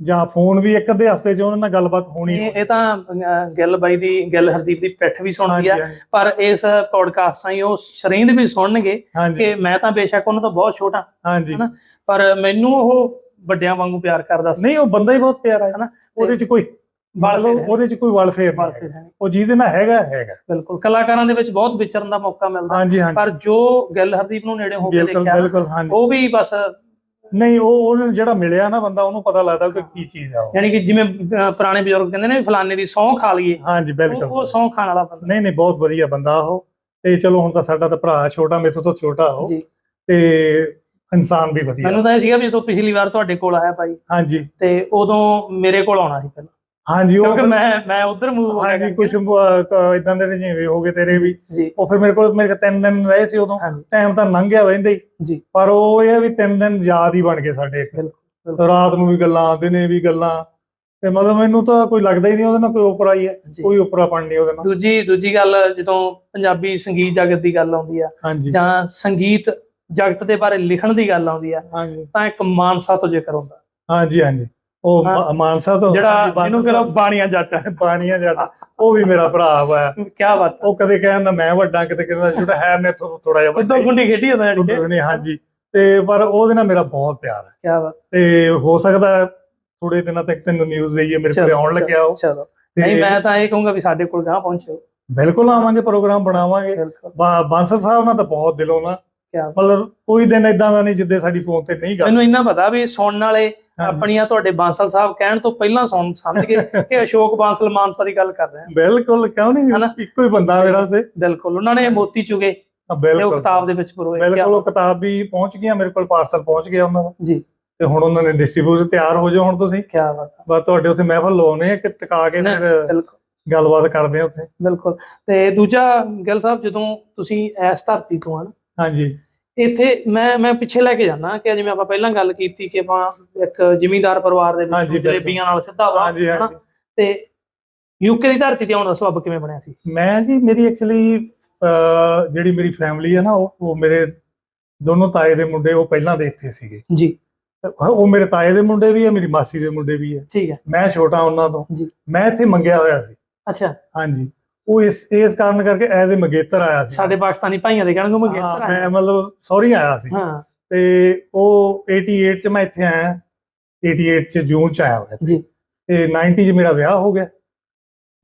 ਜਾਂ ਫੋਨ ਵੀ ਇੱਕ ਅੱਧੇ ਹਫ਼ਤੇ 'ਚ ਉਹਨਾਂ ਨਾਲ ਗੱਲਬਾਤ ਹੋਣੀ ਇਹ ਇਹ ਤਾਂ ਅ, ਗਿੱਲ ਬਾਈ ਦੀ ਗਿੱਲ ਹਰਦੀਪ ਦੀ ਪਿੱਠ ਵੀ ਸੁਣਦੀ ਆ ਹਾਂਜੀ ਪਰ ਇਸ ਪੋਡਕਾਸਟ ਰਾਹੀਂ ਉਹ ਸ਼ਰੀਂਦ ਵੀ ਸੁਣਨਗੇ ਹਾਂਜੀ। ਕਿ ਮੈਂ ਤਾਂ ਬੇਸ਼ੱਕ ਉਹਨਾਂ ਤੋਂ ਬਹੁਤ ਛੋਟਾ ਹਾਂਜੀ। ਹਨਾ? ਪਰ ਮੈਨੂੰ ਉਹ ਵੱਡਿਆਂ ਵਾਂਗੂ ਪਿਆਰ ਕਰਦਾ ਸੀ। ਨਹੀਂ ਉਹ ਬੰਦਾ ਹੀ ਬਹੁਤ ਪਿਆਰਾ ਹੈ। ਹਨਾ? ਉਹਦੇ 'ਚ ਕੋਈ ਵਾਲ ਮਤਲਬ। ਉਹਦੇ 'ਚ ਕੋਈ ਵਲ ਫੇਰ ਵਾਲ ਨਹੀਂ ਹੈਗਾ। ਹੈ। ਉਹ ਜਿਹਦੇ ਨਾਲ ਹੈਗਾ ਹੈਗਾ। ਬਿਲਕੁਲ। ਕਲਾਕਾਰਾਂ ਦੇ ਵਿੱਚ ਬਹੁਤ ਵਿਚਰਨ ਦਾ ਮੌਕਾ ਮਿਲਦਾ। ਹਾਂਜੀ ਹਾਂਜੀ। ਪਰ ਜੋ ਗਿੱਲ ਹਰਦੀਪ ਨੂੰ ਨੇੜੇ ਹੋ ਕੇ ਬਿਲਕੁਲ ਦੇਖਿਆ ਬਿਲਕੁਲ ਹਾਂਜੀ। ਉਹ ਵੀ ਬਸ ਨਹੀਂ ਉਹ ਉਹਨੂੰ ਜਿਹੜਾ ਮਿਲਿਆ ਨਾ ਬੰਦਾ ਉਹਨੂੰ ਪਤਾ ਲੱਗਦਾ ਕਿ ਕੀ ਚੀਜ਼ ਆ ਉਹ। ਯਾਨੀ ਕਿ ਜਿਵੇਂ ਪੁਰਾਣੇ ਬਜ਼ੁਰਗ ਕਹਿੰਦੇ ਨੇ ਵੀ ਫਲਾਣੇ ਦੀ ਸੌਂ ਖਾ ਲਈਏ। ਹਾਂਜੀ ਉਹ- ਬਿਲਕੁਲ। ਉਹ ਸੌਂ ਖਾਣ ਵਾਲਾ ਬੰਦਾ। ਨਹੀਂ ਨਹੀਂ ਬਹੁਤ ਵਧੀਆ ਬੰਦਾ ਉਹ। ਤੇ ਚਲੋ ਹੁਣ ਤਾਂ ਸਾਡਾ ਤਾਂ ਭਰਾ ਛੋਟਾ ਮੇਥੋਂ ਤੋਂ ਛੋਟਾ ਉਹ। ਜੀ। ਤੇ ਇਨਸਾਨ ਵੀ ਵਧੀਆ। ਮੈਨੂੰ ਤਾਂ ਇਹ ਸੀਗਾ ਵੀ ਜਦੋਂ ਪਿਛਲੀ ਵਾਰ ਤੁਹਾਡੇ ਕੋਲ ਆਇਆ ਭਾਈ ਹਾਂਜੀ। ਤੇ ਉਦੋਂ ਮੇਰੇ ਕੋਲ ਆਉਣਾ ਸੀ ਪਹਿਲਾਂ। ਹਾਂਜੀ ਉਹ ਕਿਉਂਕਿ ਮੈਂ ਮੈਂ ਉਧਰ ਮੂਵ ਹੋ ਗਿਆ ਹਾਂਜੀ ਕੁਝ ਇਦਾਂ ਦੇ ਜਿਵੇਂ ਹੋ ਗਏ ਤੇਰੇ ਵੀ। ਜੀ। ਉਹ ਫਿਰ ਮੇਰੇ ਕੋਲ ਮੇਰੇ ਕੋਲ ਤਿੰਨ ਦਿਨ ਰਹੇ ਸੀ ਉਦੋਂ। ਹਾਂਜੀ। ਟਾਈਮ ਤਾਂ ਲੰਘ ਗਿਆ ਵੈਂਦੇ ਹੀ। ਜੀ। ਪਰ ਉਹ ਇਹ ਆ ਵੀ ਤਿੰਨ ਦਿਨ ਯਾਦ ਹੀ ਬਣ ਗਏ ਸਾਡੇ ਇੱਕ। ਬਿਲਕੁਲ ਰਾਤ ਨੂੰ ਵੀ ਗੱਲਾਂ ਦਿਨੇ ਵੀ ਗੱਲਾਂ। ਤੇ ਮਤਲਬ ਮੈਨੂੰ ਤਾਂ ਕੋਈ ਲੱਗਦਾ ਹੀ ਨਹੀਂ ਉਹਦੇ ਨਾਲ ਕੋਈ ਉਪਰਾ ਹੀ ਹੈ। ਜੀ। ਕੋਈ ਉਪਰਾਪਣ ਨਹੀਂ ਉਹਦੇ ਨਾਲ। ਦੂਜੀ ਦੂਜੀ ਗੱਲ ਜਦੋਂ ਪੰਜਾਬੀ ਸੰਗੀਤ ਜਗਤ ਦੀ ਗੱਲ ਆਉਂਦੀ ਆ ਹਾਂਜੀ। ਜਾਂ ਸੰਗੀਤ ਜਗਤ ਦੇ ਬਾਰੇ ਲਿਖਣ ਦੀ ਗੱਲ ਆਉਂਦੀ ਆ ਹਾਂਜੀ। ਤਾਂ ਇੱਕ ਮਾਨਸਾ ਤੋਂ ਜ਼ਿਕਰ ਹੁੰਦਾ। ਹਾਂਜੀ ਹਾਂਜੀ। ਉਹ ਹਾਂ। ਮਾ- ਮਾਨਸਾ ਤੋਂ ਜਿਹੜਾ ਹਾਂਜੀ, ਜਿਹਨੂੰ ਕਹਿੰਦਾ ਬਾਣੀਆਂ ਜੱਟ। ਬਾਣੀਆਂ ਜੱਟ। ਉਹ ਵੀ ਮੇਰਾ ਭਰਾ ਵਾ। ਕੀ ਬਾਤ ਉਹ ਕਦੇ ਕਹਿੰਦਾ ਮੈਂ ਵੱਡਾ ਕਿਤੇ ਕਹਿੰਦਾ ਛੋਟਾ ਹੈ ਮੈਂ ਥੋੜਾ ਜਿਹਾ ਵੱਡਾ ਉਦੋਂ ਹੀ। ਗੁੰਡੀ ਖੇਡੀ ਹੁੰਦਾ ਜਾਨੀ ਕਿ? ਨਹੀਂ ਹਾਂਜੀ। ਤੇ ਪਰ ਉਹਦੇ ਨਾਲ ਮੇਰਾ ਬਹੁਤ ਪਿਆਰ ਹੈ। ਕੀ ਬਾਤ। ਤੇ ਹੋ ਸਕਦਾ ਹੈ ਥੋੜੇ ਦਿਨਾਂ ਤੱਕ ਤੈਨੂੰ ਨਿਊਜ਼ ਦੇਈਏ ਮੇਰੇ ਕੋਲ ਆਉਣ ਲੱਗਿਆ ਉਹ। ਚਲੋ ਤੇ ਨਹੀਂ ਮੈਂ ਤਾਂ ਇਹ ਕਹੂੰਗਾ ਵੀ ਸਾਡੇ ਕੋਲ ਗਾਂ ਪਹੁੰਚੋ ਬਿਲਕੁਲ ਆਵਾਂਗੇ ਪ੍ਰੋਗਰਾਮ ਬਣਾਵਾਂਗੇ। ਬਿਲਕੁਲ। ਬਾ- ਬਾਂਸਲ ਸਾਹਿਬ ਨਾਲ ਤਾਂ ਬਹੁਤ ਦਿਲੋਂ ਨਾ। ਕਿਆ ਮਤਲਬ ਕੋਈ ਦਿਨ ਇਦਾਂ ਦਾ ਨਹੀਂ ਜਿੱਦੇ ਸਾਡੀ ਫੋਨ ਤੇ ਨਹੀਂ ਗੱਲ। ਮੈਨੂੰ ਇੰਨਾ ਪਤਾ ਵੀ ਸੁਣਨ ਵਾਲੇ। ਆਪਣੀਆਂ ਤੁਹਾਡੇ ਬਾਂਸਲ ਸਾਹਿਬ ਕਹਿਣ ਤੋਂ ਪਹਿਲਾਂ ਸੁਣ ਸਮਝ ਗਏ <laughs> ਕਿ ਅਸ਼ੋਕ ਬਾਂਸਲ ਮਾਨਸਾ ਦੀ ਗੱਲ ਕਰ ਰਹੇ ਆ ਬਿਲਕੁਲ ਕਿਉਂ ਨਹੀਂ? ਇੱਕੋ ਹੀ ਬੰਦਾ ਮੇਰਾ ਤੇ। ਬਿਲਕੁਲ ਉਹਨਾਂ ਨੇ ਮੋਤੀ ਚੁਗੇ। ਹਾਂ, ਬਿਲਕੁਲ। ਕਿਤਾਬ ਦੇ ਵਿੱਚ ਪਰੋਏ ਬਿਲਕੁਲ ਉਹ ਕਿਤਾਬ ਵੀ ਪਹੁੰਚ ਗਈਆਂ ਮੇਰੇ ਕੋਲ ਪਾਰਸਲ ਪਹੁੰਚ ਗਿਆ ਉਹਨਾਂ ਦਾ। ਜੀ। ਤੇ ਹੁਣ ਉਹਨਾਂ ਨੇ ਡਿਸਟ੍ਰੀਬਿਊਟਰ ਤਿਆਰ ਹੋ ਜਾਓ ਹੁਣ ਤੁਸੀਂ। ਕੀ ਬਾਤ। ਬਸ ਤੁਹਾਡੇ ਉੱਥੇ ਮਹਿਫਲ ਲਾਉਣੇ ਆ ਕਿ ਟਿਕਾ ਕੇ ਫਿਰ ਗੱਲਬਾਤ ਕਰਦੇ ਆ ਉੱਥੇ। ਬਿਲਕੁਲ। ਤੇ ਦੂਜਾ ਗਿੱਲ ਸਾਹਿਬ ਜਦੋਂ ਤੁਸੀਂ ਇਸ ਧਰਤੀ ਤੋਂ ਹਨ ਹਾਂਜੀ। ਇੱਥੇ ਮੈਂ ਮੈਂ ਪਿੱਛੇ ਲੈ ਕੇ ਜਾਣਾ ਕਿ ਜਿਵੇਂ ਆਪਾਂ ਪਹਿਲਾਂ ਗੱਲ ਕੀਤੀ ਕਿ ਆਪਾਂ ਇੱਕ ਜ਼ਿਮੀਂਦਾਰ ਪਰਿਵਾਰ ਦੇ ਵਿੱਚ। ਜਲੇਬੀਆਂ ਨਾਲ ਸਿੱਧਾ ਵਾ ਹਾਂਜੀ ਹਨਾ? ਤੇ ਯੂਕੇ ਦੀ ਧਰਤੀ ਤੇ ਆਉਣ ਦਾ ਕਿਵੇਂ ਬਣਿਆ ਸੀ? ਮੈਂ ਜੀ ਮੇਰੀ ਐਕਚੁਅਲੀ ਜਿਹੜੀ ਮੇਰੀ ਫੈਮਿਲੀ ਹੈ ਨਾ ਉਹ ਉਹ ਮੇਰੇ ਦੋਨੋਂ ਤਾਏ ਦੇ ਮੁੰਡੇ ਉਹ ਪਹਿਲਾਂ ਦੇ ਇੱਥੇ ਸੀਗੇ। ਜੀ। ਉਹ ਮੇਰੇ ਤਾਏ ਦੇ ਮੁੰਡੇ ਵੀ ਹੈ ਮੇਰੀ ਮਾਸੀ ਦੇ ਮੁੰਡੇ ਵੀ ਹੈ ਠੀਕ ਹੈ। ਮੈਂ ਛੋਟਾ ਉਹਨਾਂ ਤੋਂ। ਜੀ। ਮੈਂ ਇੱਥੇ ਮੰਗਿਆ ਹੋਇਆ ਸੀ। ਅੱਛਾ। ਹਾਂਜੀ। ਉਹ ਇਸ ਇਸ ਕਾਰਨ ਕਰਕੇ ਐਜ਼ ਅ ਮੰਗੇਤਰ ਆਇਆ ਸੀ। ਸਾਡੇ ਪਾਕਿਸਤਾਨੀ ਭਾਈਆਂ ਦੇ ਕਹਿਣ ਨੂੰ ਮੈਂ ਹਾਂ, ਗੇਤਰ ਮੈਂ ਮਤਲਬ ਸੌਰੀ ਆਇਆ ਸੀ। ਹਾਂ। ਤੇ ਉਹ 88 ਚ ਮੈਂ ਇੱਥੇ ਆਇਆ। 88 ਚ ਜੂਨ ਚ ਆਇਆ ਹੋਇਆ ਜੀ। ਤੇ 90 ਚ ਮੇਰਾ ਵਿਆਹ ਹੋ ਗਿਆ।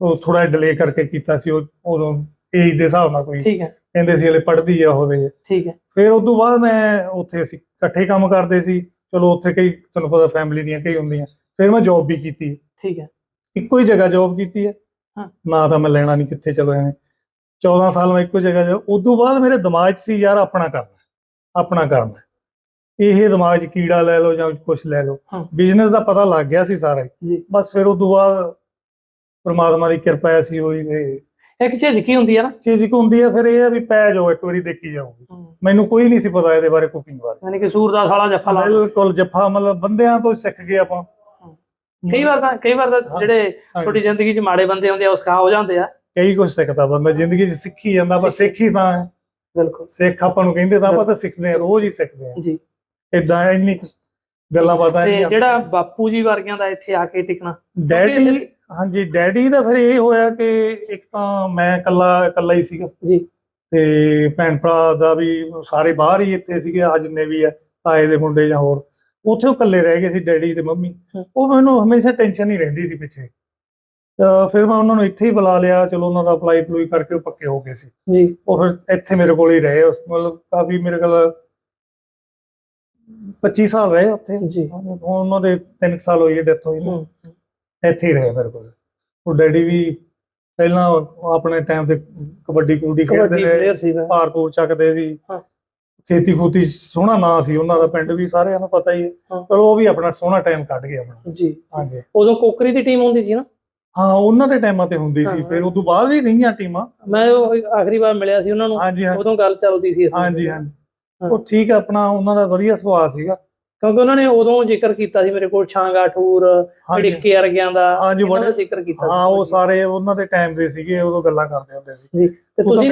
ਉਹ ਥੋੜਾ ਡਿਲੇ ਕਰਕੇ ਕੀਤਾ ਸੀ। ਉਹ ਉਦੋਂ ਏਜ ਦੇ ਹਿਸਾਬ ਨਾਲ ਕੋਈ ਠੀਕ ਹੈ। ਕਹਿੰਦੇ ਸੀ ਹਲੇ ਪੜ੍ਹਦੀ ਆ ਉਹਦੇ ਠੀਕ ਹੈ। ਫਿਰ ਉਸ ਤੋਂ ਬਾਅਦ ਮੈਂ ਉੱਥੇ ਅਸੀਂ ਇਕੱਠੇ ਕੰਮ ਕਰਦੇ ਸੀ। ਚਲੋ ਉੱਥੇ ਕਈ ਤੁਹਾਨੂੰ ਪਤਾ ਫੈਮਿਲੀ ਦੀਆਂ ਕਈ ਹੁੰਦੀਆਂ। ਫਿਰ ਮੈਂ ਜੌਬ ਵੀ ਕੀਤੀ। ਠੀਕ ਹੈ। ਇੱਕੋ ਹੀ ਜਗ੍ਹਾ ਜੌਬ ਕੀਤੀ ਹਾਂ। ਨਾ ਤਾਂ ਮੈਂ ਲੈਣਾ ਨਹੀਂ ਕਿੱਥੇ ਚਲੋ ਐਵੇਂ। 14 ਸਾਲ ਮੈਂ ਇੱਕੋ ਜਗ੍ਹਾ ਉਸ ਤੋਂ ਬਾਅਦ ਮੇਰੇ ਦਿਮਾਗ 'ਚ ਸੀ ਯਾਰ ਆਪਣਾ ਕਰਨਾ ਆਪਣਾ ਕਰਨਾ। ਇਹ ਦਿਮਾਗ 'ਚ ਕੀੜਾ ਲੈ ਲਓ ਜਾਂ ਕੁਝ ਲੈ ਲਓ। ਹਾਂ। ਬਿਜ਼ਨਸ ਦਾ ਪਤਾ ਲੱਗ ਗਿਆ ਸੀ ਸਾਰਾ ਹੀ। ਜੀ। ਬਸ ਫਿਰ ਤੋਂ ਬਾਅਦ ਪ੍ਰਮਾਤਮਾ ਦੀ ਕਿਰਪਾ ਐਸੀ ਹੋਈ ਤੇ ਇੱਕ ਝਿਜਕੀ ਹੁੰਦੀ ਆ ਨਾ। ਚੀਜ਼ ਇੱਕ ਹੁੰਦੀ ਹੈ ਫਿਰ ਇਹ ਹੈ ਵੀ ਪੈ ਜਾਓ ਇੱਕ ਵਾਰੀ ਦੇਖੀ ਜਾਓਗੀ। ਮੈਨੂੰ ਕੋਈ ਨਹੀਂ ਸੀ ਪਤਾ ਇਹਦੇ ਬਾਰੇ ਕੁਕਿੰਗ ਬਾਰੇ। ਯਾਨੀ ਕਿ ਸੂਰਦਾਸ ਵਾਲਾ ਜੱਫਾ ਲਾ ਬਿਲਕੁਲ ਜੱਫਾ ਮਤਲਬ ਬੰਦਿਆਂ ਤੋਂ ਸਿੱਖ ਗਏ ਆਪਾਂ। ਕਈ ਵਾਰ ਤਾਂ ਕਈ ਵਾਰ ਤਾਂ। ਜਿਹੜੇ। ਤੁਹਾਡੀ ਜ਼ਿੰਦਗੀ 'ਚ ਮਾੜੇ ਬੰਦੇ ਹੁੰਦੇ ਆ ਉਹ ਸਿਖਾ ਹੋ ਜਾਂਦੇ ਆ। ਕਈ ਕੁਝ ਸਿੱਖਦਾ ਬੰਦਾ ਜ਼ਿੰਦਗੀ 'ਚ ਸਿੱਖੀ ਜਾਂਦਾ ਪਰ ਸਿੱਖੀ। ਤਾਂ ਹੈ। ਬਿਲਕੁਲ। ਸਿੱਖ ਆਪਾਂ ਨੂੰ ਕਹਿੰਦੇ ਤਾਂ ਆਪਾਂ ਤਾਂ ਸਿੱਖਦੇ ਆ ਰੋਜ਼ ਹੀ ਸਿੱਖਦੇ ਆ। ਜੀ। ਇਦਾਂ ਇੰਨੀ ਗੱਲਾਂ ਬਾਤਾਂ ਨਹੀਂ ਜਿਹੜਾ ਬਾਪੂ ਜੀ ਵਰਗਿਆਂ ਦਾ ਇੱਥੇ ਆ ਕੇ ਟਿਕਣਾ। ਡੈਡੀ ਹਾਂਜੀ ਡੈਡੀ ਦਾ ਫਿਰ ਇਹ ਹੋਇਆ ਕਿ ਇੱਕ ਤਾਂ ਮੈਂ ਇਕੱਲਾ ਇਕੱਲਾ ਹੀ ਸੀਗਾ। ਜੀ। ਤੇ ਭੈਣ ਭਰਾ ਦਾ ਵੀ ਸਾਰੇ ਬਾਹਰ ਹੀ ਇੱਥੇ ਸੀਗੇ ਆ ਜਿੰਨੇ ਵੀ ਆ ਤਾਏ ਦੇ ਮੁੰਡੇ ਜਾਂ ਹੋਰ। ਉੱਥੇ ਉਹ ਇਕੱਲੇ ਰਹਿ ਗਏ ਸੀ ਡੈਡੀ ਤੇ ਮੰਮੀ। ਉਹ ਮੈਨੂੰ ਹਮੇਸ਼ਾ ਟੈਨਸ਼ਨ ਹੀ ਰਹਿੰਦੀ ਸੀ ਪਿੱਛੇ। ਤਾਂ ਫਿਰ ਮੈਂ ਉਹਨਾਂ ਨੂੰ ਇੱਥੇ ਹੀ ਬੁਲਾ ਲਿਆ ਚਲੋ ਉਹਨਾਂ ਦਾ ਅਪਲਾਈ ਅਪਲੂਈ ਕਰਕੇ ਉਹ ਪੱਕੇ ਹੋ ਗਏ ਸੀ। ਜੀ। ਉਹ ਫਿਰ ਇੱਥੇ ਮੇਰੇ ਕੋਲ ਹੀ ਰਹੇ ਉਸ ਮਤਲਬ ਕਾਫੀ ਮੇਰੇ ਕੋਲ 25 ਸਾਲ ਰਹੇ ਉੱਥੇ। ਜੀ। ਹੁਣ ਉਹਨਾਂ ਦੇ 3 ਸਾਲ ਹੋਈ ਡੈਥ ਹੋਈ। ਨੂੰ। ਇੱਥੇ ਹੀ ਰਹੇ ਮੇਰੇ ਕੋਲ। ਉਹ ਡੈਡੀ ਵੀ ਪਹਿਲਾਂ ਆਪਣੇ ਟਾਈਮ ਤੇ ਕਬੱਡੀ ਕੁੱਡੀ ਖੇਡਦੇ ਸੀ ਭਾਰ ਪੂਰ ਚੱਕਦੇ ਸੀ। ਖੇਤੀ ਖੂਤੀ ਸੋਹਣਾ ਨਾਂ ਸੀ ਉਹਨਾਂ ਦਾ ਪਿੰਡ ਵੀ ਸਾਰਿਆਂ ਨੂੰ ਪਤਾ ਹੀ ਹੈ। ਹਾਂ। ਚਲੋ ਉਹ ਵੀ ਆਪਣਾ ਸੋਹਣਾ ਟਾਈਮ ਕੱਢ ਗਏ ਆਪਣਾ। ਜੀ। ਹਾਂਜੀ। ਉਦੋਂ ਕੋਕਰੀ ਦੀ ਟੀਮ ਹੁੰਦੀ ਸੀ ਨਾ? ਹਾਂ ਉਹਨਾਂ ਦੇ ਟਾਈਮਾਂ ਤੇ ਹੁੰਦੀ ਸੀ। ਹਾਂ। ਫਿਰ ਉਦੋਂ ਬਾਅਦ ਵੀ ਰਹੀਆਂ ਟੀਮਾਂ। ਮੈਂ ਉਹ ਆਖਰੀ ਵਾਰ ਮਿਲਿਆ ਸੀ ਉਹਨਾਂ ਨੂੰ। ਹਾਂਜੀ ਹਾਂਜੀ। ਉਦੋਂ ਗੱਲ ਚੱਲਦੀ ਸੀ ਇਸ ਹਾਂਜੀ। ਹਾਂਜੀ। ਹਾਂ। ਉਹ ਠੀਕ ਆ, ਆਪਣਾ ਉਹਨਾਂ ਦਾ ਵਧੀਆ ਸੁਭਾਅ ਸੀਗਾ। ਕਿਉਂਕਿ ਉਹਨਾਂ ਨੇ ਉਦੋਂ ਜ਼ਿਕਰ ਕੀਤਾ ਸੀ ਮੇਰੇ ਕੋਲ ਛਾਂਗਾ ਠੂਰ ਢਿੱਕੇ ਵਰਗਿਆਂ ਦਾ ਹਾਂਜੀ, ਬੜੇ- ਜ਼ਿਕਰ ਕੀਤਾ। ਹਾਂ ਉਹ ਸਾਰੇ ਉਹਨਾਂ ਦੇ ਟਾਈਮ ਦੇ ਸੀਗੇ ਉਦੋਂ ਗੱਲਾਂ ਕਰਦੇ ਹੁੰਦੇ ਸੀ। ਜੀ ਤੇ ਤੁਸੀਂ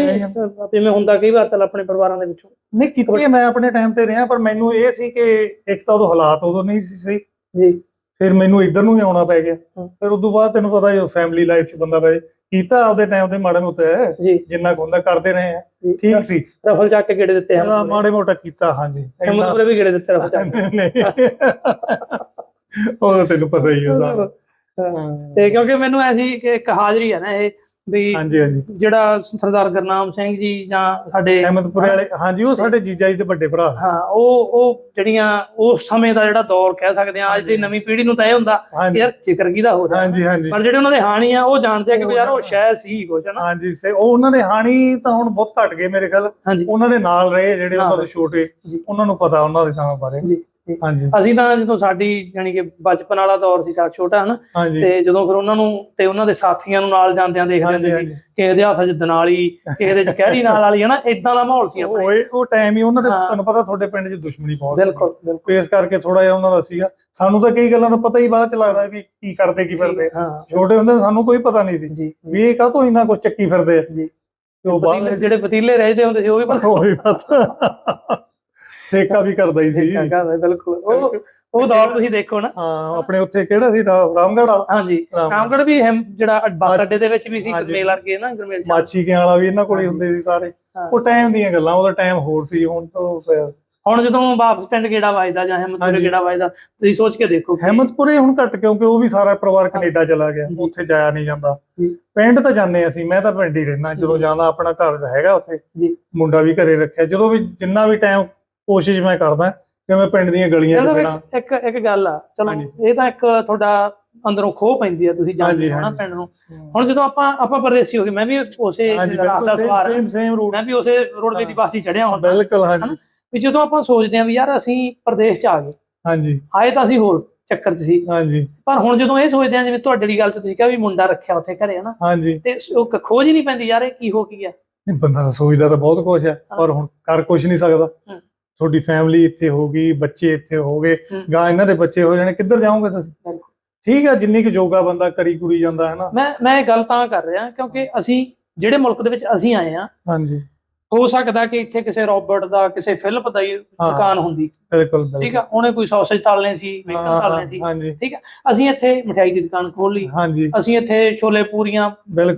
ਜਿਵੇਂ ਹੁੰਦਾ ਕਈ ਵਾਰ ਚੱਲ ਆਪਣੇ ਪਰਿਵਾਰਾਂ ਦੇ ਵਿੱਚੋਂ। ਨਹੀਂ ਕੀਤੀ ਮੈਂ ਆਪਣੇ ਟਾਈਮ ਤੇ ਰਿਹਾ ਪਰ ਮੈਨੂੰ ਇਹ ਸੀ ਕਿ ਇੱਕ ਤਾਂ ਉਦੋਂ ਹਾਲਾਤ ਉਦੋਂ ਨਹੀਂ ਸੀ ਸਹੀ। ਜੀ। ਫਿਰ ਮੈਨੂੰ ਇੱਧਰ ਨੂੰ ਹੀ ਆਉਣਾ ਪੈ ਗਿਆ। ਹਾਂ। ਫਿਰ ਉਦੋਂ ਬਾਅਦ ਤੈਨੂੰ ਪਤਾ ਜੋ ਫੈਮਿਲੀ ਲਾਈਫ 'ਚ ਬੰਦਾ ਪਏ। ਕੀਤਾ ਆਪਦੇ ਟਾਈਮ ਤੇ ਮਾੜਾ ਮੋਟਾ। ਹੈ ਜਿੰਨਾ ਹੁੰਦਾ ਕਰਦੇ ਰਹੇ ਆ। ਠੀਕ ਸੀ। ਰਫਲ ਚੱਕ ਕੇ ਗੇੜੇ ਦਿੱਤੇ ਹਨ ਮਾੜੇ ਮੋਟਾ ਕੀਤਾ ਹਾਂਜੀ। ਹਿੰਮਤਪੁਰੇ ਵੀ ਗੇੜੇ ਦਿੱਤੇ ਰਫਲ ਚੱਕ। ਨਹੀਂ ਉਹ ਤਾਂ ਤੈਨੂੰ ਪਤਾ ਹੀ ਹੈ ਸਾਰਾ। ਹਾਂ। ਤੇ ਕਿਉਂਕਿ ਮੈਨੂੰ ਐਸੀ ਇੱਕ ਹਾਜ਼ਰੀ ਹੈ ਨਾ ਇਹ। ਵੀ ਹਾਂਜੀ ਹਾਂਜੀ। ਜਿਹੜਾ ਸਰਦਾਰ ਗੁਰਨਾਮ ਸਿੰਘ ਜੀ ਜਾਂ ਸਾਡੇ ਅਹਿਮਦਪੁਰੇ ਵਾਲੇ ਹਾਂਜੀ ਉਹ ਸਾਡੇ ਜੀਜਾ ਜੀ ਦੇ ਵੱਡੇ ਭਰਾ। ਹਾਂ ਉਹ ਉਹ ਜਿਹੜੀਆਂ ਉਸ ਸਮੇਂ ਦਾ ਜਿਹੜਾ ਦੌਰ ਕਹਿ ਸਕਦੇ ਆ ਅੱਜ ਦੀ। ਨਵੀਂ ਪੀੜ੍ਹੀ ਨੂੰ ਤਾਂ ਇਹ ਹੁੰਦਾ ਯਾਰ ਜ਼ਿਕਰ ਕਿਹਦਾ ਹੋ ਰਿਹਾ ਹਾਂਜੀ ਹਾਂਜੀ। ਪਰ ਜਿਹੜੇ ਉਹਨਾਂ ਦੇ ਹਾਣੀ ਆ ਉਹ ਜਾਣਦੇ ਆ ਕਿ ਯਾਰ ਉਹ ਸ਼ਾਇਦ ਸੀ ਕੁਝ ਨਾ। ਹਾਂਜੀ ਸੇ ਉਹ ਉਹਨਾਂ ਦੇ ਹਾਣੀ ਤਾਂ ਹੁਣ ਬਹੁਤ ਘਟ ਗਏ ਮੇਰੇ ਖਿਆਲ। ਉਹਨਾਂ ਦੇ ਨਾਲ ਰਹੇ ਜਿਹੜੇ ਉਹਨਾਂ ਦੇ ਛੋਟੇ। ਉਹਨਾਂ ਨੂੰ ਪਤਾ ਉਹਨਾਂ ਦੇ ਨਾਮ ਬਾਰੇ। ਹਾਂਜੀ। ਅਸੀਂ ਤਾਂ ਜਦੋਂ ਸਾਡੀ ਯਾਨੀ ਕਿ ਬਚਪਨ ਵਾਲਾ ਦੌਰ ਸੀ ਸਾਡਾ ਛੋਟਾ ਹਨਾ ਤੇ ਜਦੋਂ ਫਿਰ ਉਹਨਾਂ ਨੂੰ ਤੇ ਉਹਨਾਂ ਦੇ ਸਾਥੀਆਂ ਨੂੰ ਨਾਲ ਜਾਂਦਿਆਂ ਦੇਖਦੇ ਹੁੰਦੇ ਸੀ ਕਿਸੇ ਦੇ ਹੱਥ 'ਚ ਦਨਾਲੀ ਕਿਸੇ ਦੇ 'ਚ ਕਹਿਰੀ ਨਾਲ ਵਾਲੀ ਹਨਾ ਇਦਾਂ ਦਾ ਮਾਹੌਲ ਸੀ ਆਪਣੇ। ਉਹ ਉਹ ਟਾਈਮ ਹੀ ਉਹਨਾਂ ਦੇ। ਤੁਹਾਨੂੰ ਪਤਾ ਤੁਹਾਡੇ ਪਿੰਡ 'ਚ ਦੁਸ਼ਮਣੀ ਬਹੁਤ ਸੀ। ਬਿਲਕੁਲ ਬਿਲਕੁਲ। ਇਸ ਕਰਕੇ ਥੋੜਾ ਜਿਹਾ ਉਹਨਾਂ ਦਾ ਸੀਗਾ। ਸਾਨੂੰ ਤਾਂ ਕਈ ਗੱਲਾਂ ਦਾ ਪਤਾ ਹੀ ਬਾਅਦ ਚ ਲੱਗਦਾ ਵੀ ਕੀ ਕਰਦੇ ਕੀ ਫਿਰਦੇ। ਛੋਟੇ ਹੁੰਦੇ ਸਾਨੂੰ ਕੋਈ ਪਤਾ ਨਹੀਂ ਸੀ ਵੀ ਇਹ ਕਾਹਤੋਂ ਇੰਨਾ ਕੁਝ ਚੱਕੀ ਫਿਰਦੇ ਆ। ਜੀ। ਤੇ ਉਹ ਜਿਹੜੇ ਪਤੀਲੇ ਰਹਿਦੇ ਹੁੰਦੇ ਸੀ ਉਹ ਵੀ ਪਤਾ ਉਹ ਵੀ ਪਤਾ। ਠੇਕਾ ਵੀ ਕਰਦਾ ਹੀ ਸੀ ਹੈਗਾ ਵਾ, ਬਿਲਕੁਲ ਉਹ ਉਹ ਦੌਰ ਤੁਸੀਂ ਦੇਖੋ ਨਾ ਹਾਂ ਆਪਣੇ ਉੱਥੇ ਕਿਹੜਾ ਸੀ ਰਾ- ਰਾਮਗੜ੍ਹ ਵਾਲਾ ਹਾਂਜੀ ਰਾਮ- ਰਾਮਗੜ੍ਹ ਵੀ ਜਿਹੜਾ ਬੱਸ ਅੱਡੇ ਦੇ ਵਿੱਚ ਵੀ ਸੀ। ਗਰਮੇਲ ਵਰਗੇ ਨਾ ਗਰਮੇਲ ਮਾਛੀ ਕੇ ਵਾਲਾ ਵੀ ਇਹਨਾਂ ਕੋਲੇ। ਹੁੰਦੇ ਸੀ ਸਾਰੇ। ਉਹ ਟਾਈਮ ਦੀਆਂ ਗੱਲਾਂ ਉਹਦਾ ਟਾਈਮ ਹੋਰ ਸੀ ਹੁਣ ਤੋਂ ਹੁਣ ਜਦੋਂ ਵਾਪਸ ਪਿੰਡ ਗੇੜਾ ਵੱਜਦਾ ਜਾਂ ਹਿੰਮਤਪੁਰੇ। ਗੇੜਾ ਵੱਜਦਾ ਤੁਸੀਂ ਸੋਚ ਕੇ ਦੇਖੋ ਹਿੰਮਤਪੁਰੇ ਹੁਣ ਘੱਟ ਕਿਉਂਕਿ ਉਹ ਵੀ ਸਾਰਾ ਪਰਿਵਾਰ ਕੈਨੇਡਾ ਚਲਾ ਗਿਆ। ਉੱਥੇ ਜਾਇਆ ਨਹੀਂ ਜਾਂਦਾ। ਪਿੰਡ ਤਾਂ ਜਾਂਦੇ ਅਸੀਂ ਮੈਂ ਤਾਂ ਪਿੰਡ ਹੀ ਰਹਿਣਾ ਜਦੋਂ ਜੀ। ਜਾਣਾ ਆਪਣਾ ਘਰ ਹੈਗਾ ਉੱਥੇ ਜੀ। ਮੁੰਡਾ ਵੀ ਘਰੇ ਰੱਖਿਆ ਜਦੋਂ ਵੀ ਜਿੰਨਾ ਵੀ ਟਾਈਮ ਕੋਸ਼ਿਸ਼ ਮੈਂ ਕਰਦਾ ਕਿ ਮੈਂ ਪਿੰਡ ਦੀਆਂ ਗਲੀਆਂ 'ਚ ਫਿਰਾਂ ਇੱਕ ਇੱਕ ਗੱਲ ਆ। ਚਲੋ। ਇਹ ਤਾਂ ਇੱਕ ਤੁਹਾਡਾ ਅੰਦਰੋਂ ਖੋਹ ਪੈਂਦੀ ਆ ਤੁਸੀਂ ਹਾਂਜੀ, ਹੋ ਨਾ। ਪਿੰਡ ਨੂੰ। ਹੁਣ ਜਦੋਂ ਆਪਾਂ ਆਪਾਂ ਪਰਦੇਸੀ ਹੋ ਗਏ ਮੈਂ ਵੀ ਉਸੇ ਰਾਤ ਦਾ ਸਵਾਰ ਆ। ਸੇਮ ਸੇਮ ਰੂਟ ਮੈਂ ਵੀ ਉਸੇ ਰੋਡਵੇ ਦੀ। ਬੱਸ ਚੜਿਆ ਹੁਣ। ਬਿਲਕੁਲ ਹਾਂਜੀ। ਵੀ ਜਦੋਂ ਆਪਾਂ ਸੋਚਦੇ ਆਂ ਵੀ ਯਾਰ ਅਸੀਂ ਪ੍ਰਦੇਸ਼ ਚ ਆ ਗਏ ਹਾਂਜੀ। ਆਏ ਤਾਂ ਅਸੀਂ ਹੋਰ ਚੱਕਰ 'ਚ ਸੀ। ਹਾਂਜੀ। ਪਰ ਹੁਣ ਜਦੋਂ ਇਹ ਸੋਚਦੇ ਆਂ ਜਿਵੇਂ ਤੁਹਾਡੇ ਵਾਲੀ ਗੱਲ 'ਚ ਤੁਸੀਂ ਕਿਹਾ ਵੀ ਮੁੰਡਾ ਰੱਖਿਆ ਉੱਥੇ ਘਰੇ ਹਨਾ? ਹਾਂਜੀ। ਤੇ ਉਹ ਖੋਜ ਹੀ ਨਹੀਂ ਪੈਂਦੀ ਯਾਰ ਇਹ ਕੀ ਹੋ ਕੀ ਗਿਆ ਨਹੀਂ ਬੰਦਾ ਤਾਂ ਸੋਚਦਾ ਤਾਂ ਬਹੁਤ ਕੁਝ ਹੈ। ਪਰ ਹੁਣ ਕਰ ਕੁਝ ਨਹੀਂ ਸਕਦਾ। ਤੁਹਾਡੀ ਫੈਮਿਲੀ ਇੱਥੇ ਹੋ ਗਈ ਬੱਚੇ ਇੱਥੇ ਹੋ ਗਏ ਹਮ। ਗਾਂ ਇਹਨਾਂ ਦੇ ਬੱਚੇ ਹੋ ਜਾਣੇ ਕਿੱਧਰ ਜਾਓਗੇ ਤੁਸੀਂ। ਠੀਕ ਆ ਜਿੰਨੀ ਕੁ ਜੋਗਾ ਬੰਦਾ ਕਰੀ ਕੁਰੀ ਜਾਂਦਾ ਹੈ ਨਾ ਮੈਂ ਮੈਂ ਇਹ ਗੱਲ ਤਾਂ ਕਰ ਰਿਹਾ ਕਿਉਂਕਿ ਅਸੀਂ ਜਿਹੜੇ ਮੁਲਕ ਦੇ ਵਿੱਚ ਅਸੀਂ ਆਏ ਆ ਹਾਂਜੀ। ਹੋ ਸਕਦਾ ਕਿ ਇੱਥੇ ਕਿਸੇ ਰੋਬੋਟ ਦਾ ਕਿਸੇ ਫਿਲਪ ਦਾ ਹੀ ਹਾਂ। ਦੁਕਾਨ ਹੁੰਦੀ। ਬਿਲਕੁਲ ਠੀਕ ਆ ਉਹਨੇ ਕੋਈ ਸੌਸੇਜ ਤਲਨੇ ਸੀ ਹਾਂ, ਬੇਕਨ ਹਾਂ, ਤਲਨੇ ਸੀ। ਹਾਂਜੀ। ਅਸੀਂ ਇੱਥੇ ਮਠਿਆਈ ਦੀ ਦੁਕਾਨ ਖੋਲ ਲਈ। ਹਾਂਜੀ। ਅਸੀਂ ਇੱਥੇ ਛੋਲੇ ਪੂਰੀਆਂ